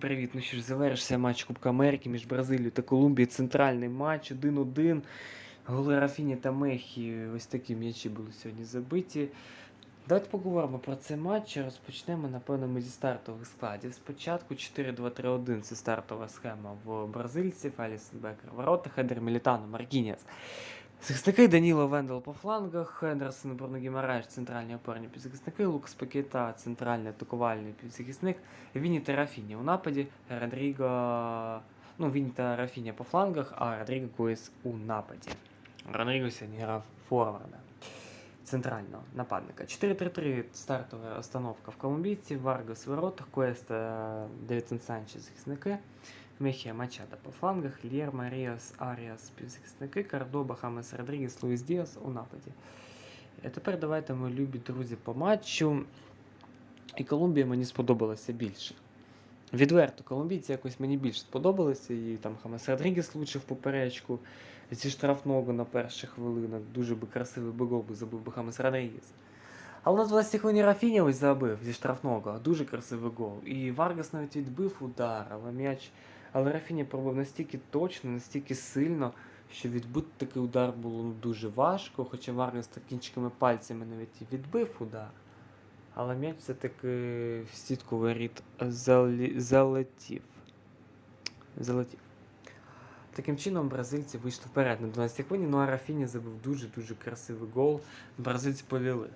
Привіт, ну що ж, завершився матч Кубка Америки між Бразилією та Колумбією. Центральний матч 1-1. Голи Рафіні та Мехі. Ось такі м'ячі були сьогодні забиті. Давайте поговоримо про цей матч. Розпочнемо, напевно, ми зі стартових складів. Спочатку 4-2-3-1 це стартова схема в бразильців. Алісон Бекер в воротах, Хедер Мілітано, Маркініас. Захисники Даніло Вендел по флангах, Хендерсон, Бруно Гімараєш, центральні опорні півзахисники, Лукас Пакета, центральний атакувальний півзахисник, Віні та Рафіні у нападі, Родріго, ну, Віні та Рафіні по флангах, а Родріго Куїс у нападі. Родріго сьогодні грав форварда центрального нападника. 4-3-3 стартова установка в колумбійців, Варгас в воротах, Куеста, Девідсон Санчес захисники, Мехія Мачата по флангах, Лєр, Маріас, Аріас півзахисники, Кардоба, Хамес Родрігес, Луїс Діас у нападі. А тепер давайте, мої любі друзі, по матчу. І Колумбія мені сподобалася більше. Відверто, колумбійці якось мені більше сподобалися. І там Хамес Родрігес влучив поперечку зі штрафного на перших хвилинах. Дуже би красивий би забив би Хамес Родрігес. Але на 20 хвилині Рафіня ось забив зі штрафного. Дуже красивий гол. І Варгас навіть відбив удар, але м'яч. Але Рафіня пробив настільки точно, настільки сильно, що відбити такий удар було ну, дуже важко, хоча Варгас кінчиками пальцями навіть відбив удар. Але м'яч все-таки в сітку воріт залетів. Залетів. Таким чином бразильці вийшли вперед на 12 хвилині, ну а Рафіні забив дуже-дуже красивий гол. Бразильці повели.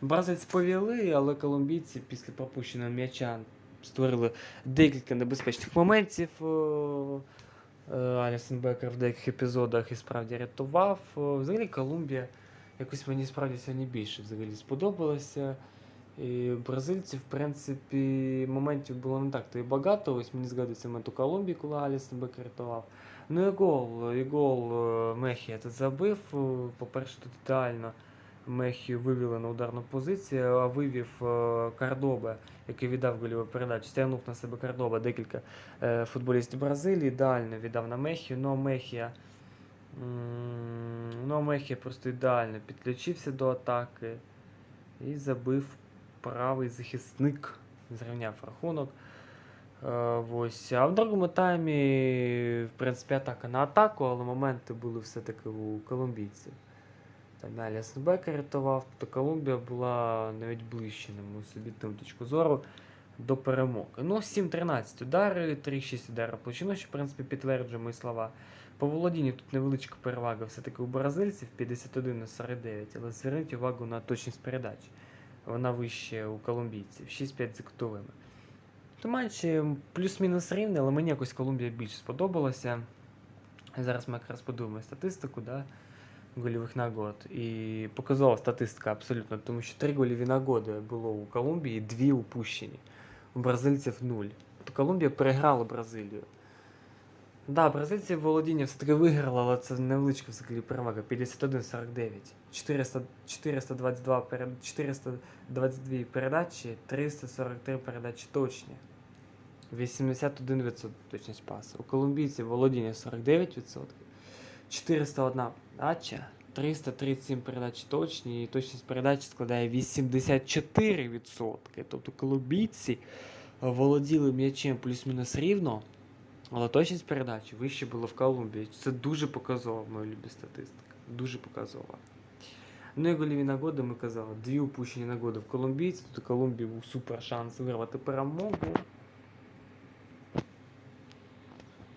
Бразильці повели, але колумбійці після пропущеного м'яча створили декілька небезпечних моментів. Е, е, Бекер в деяких епізодах і справді рятував. Е, Взагалі Колумбія якось мені справді сьогодні більше взагалі сподобалося. І бразильці, в принципі, моментів було не так то і багато. Ось мені згадується момент у Колумбії, коли Алісон Бекер рятував. Ну і гол, і гол Мехія це забив. По-перше, тут ідеально Мехію вивели на ударну позицію, а вивів е, Кардоба, який віддав гольову передачу, стягнув на себе Кардоба декілька е, футболістів Бразилії, ідеально віддав на Мехію, но Мехія. м, Ну, Мехія просто ідеально підключився до атаки і забив правий захисник. Зрівняв рахунок. Е, ось. А в другому таймі, в принципі, атака на атаку, але моменти були все-таки у колумбійців. Там Аліс Бекер рятував, тобто Колумбія була навіть ближче, на мою суб'єктивну точку зору, до перемоги. Ну, 7-13 удари, 3-6 ударів площину, що, в принципі, підтверджує мої слова. По володінню тут невеличка перевага все-таки у бразильців 51 на 49, але зверніть увагу на точність передач. Вона вище у колумбійців, 6-5 за кутовими. То матч е, плюс-мінус рівний, але мені якось Колумбія більше сподобалася. Зараз ми якраз подумаємо статистику, да, гольових нагод. І показова статистика абсолютно, тому що три гольові нагоди було у Колумбії, дві упущені. У бразильців нуль. Тобто Колумбія переграла Бразилію. Да, бразильці володіння все-таки виграли, але це невеличка взагалі перевага. 51-49. 422 перед, 422 передачі, 343 передачі точні. 81% точність пасу. У колумбійців володіння 49%, 401 передача, 337 передач точні, і точність передачі складає 84%. Тобто колумбійці володіли м'ячем плюс-мінус рівно, але точність передачі вище було в Колумбії. Це дуже показово, мої любі статистика. Дуже показово. Ну і голіві нагоди ми казали, дві упущені нагоди в колумбійці, тут у Колумбії був супер шанс вирвати перемогу.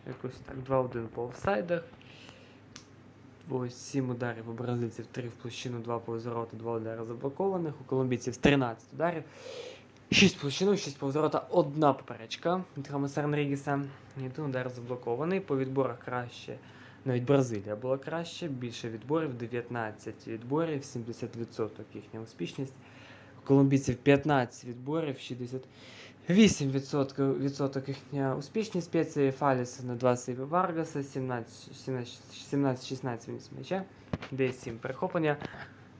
Якось так, 2-1 по офсайдах. Ось 7 ударів у бразильців, 3 в площину, 2 по ворота, 2 удари заблокованих. У колумбійців 13 ударів. 6 в площину, 6 по ворота, одна поперечка від Хамеса Енрігіса. Один удар заблокований. По відборах краще. Навіть Бразилія була краще, більше відборів, 19 відборів, 70% їхня успішність. У колумбійців 15 відборів, 68% відсоток їхня успішність, 5 сейвів Аліса на 2 сейви Варгаса, 17-16 вниз м'яча, 10 перехоплення.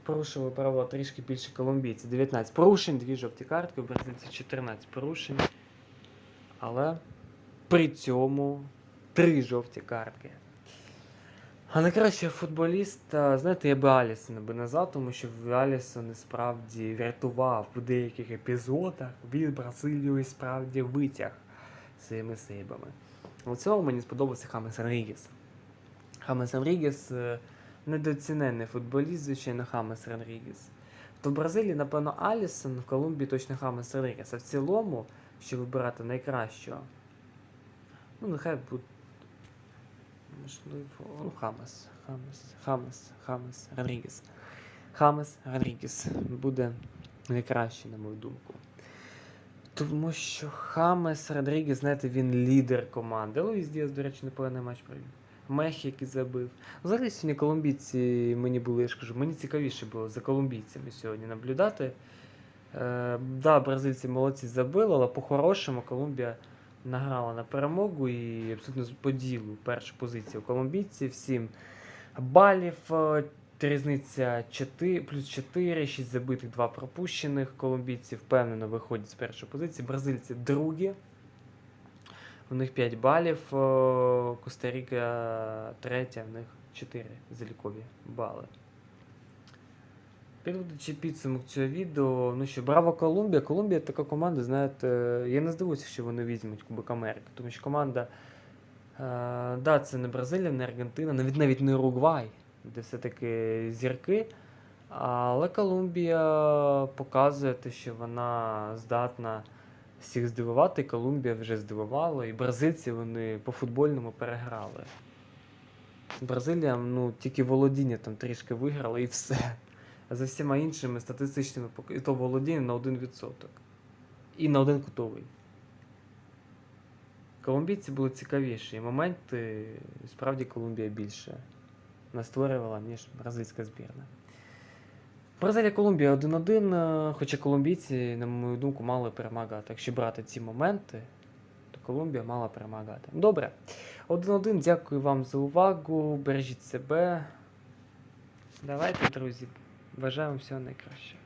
Порушили право трішки більше колумбійці. 19 порушень, 2 жовті картки, у бразильців 14 порушень. Але при цьому 3 жовті картки. А найкращий футболіст, а, знаєте, я би Алісона би назвав, тому що Алісон справді врятував в деяких епізодах від Бразилії і справді витяг своїми сейбами. У цьому мені сподобався Хамес Родрігес. Хамес Родрігес е, недооцінений футболіст, звичайно, Хамес Родрігес. То в Бразилії, напевно, Алісон, в Колумбії точно Хамес Родрігес. А в цілому, що вибирати найкращого, ну, нехай буде. Можливо, ну, Хамес, Хамес, Хамес, Хамес, Родрігес. Хамес Родрігес буде найкраще, на мою думку. Тому що Хамес Родрігес, знаєте, він лідер команди. Луїс Діас, до речі, непоганий матч провів. Мехі, який забив. Взагалі сьогодні колумбійці мені були, я ж кажу, мені цікавіше було за колумбійцями сьогодні наблюдати. Е, да, бразильці молодці забили, але по-хорошому Колумбія награла на перемогу і абсолютно по ділу першу позицію колумбійців, 7 балів. е, Різниця 4, плюс 4, 6 забитих, 2 пропущених. Колумбійці впевнено виходять з першої позиції. Бразильці другі. У них 5 балів. е, Коста-Ріка третя, в них 4 залікові бали. Підводячи підсумок цього відео, ну що, браво Колумбія. Колумбія така команда, знаєте, я не здивуюся, що вони візьмуть Кубок Америки, тому що команда, е, да, це не Бразилія, не Аргентина, навіть навіть не Уругвай, де все-таки зірки. Але Колумбія показує те, що вона здатна всіх здивувати. і Колумбія вже здивувала, і бразильці вони по футбольному переграли. Бразилія, ну, тільки володіння там трішки виграла і все. За всіма іншими статистичними і то володіння на 1%. І на один кутовий. Колумбійці були цікавіші. І моменти справді Колумбія більше настворювала, ніж бразильська збірна. Бразилія Колумбія 1-1, е, хоча колумбійці, на мою думку, мали перемагати. Якщо брати ці моменти, то Колумбія мала перемагати. Добре. 1-1. Дякую вам за увагу. Бережіть себе. Давайте, друзі. Бажаю вам всього найкращого.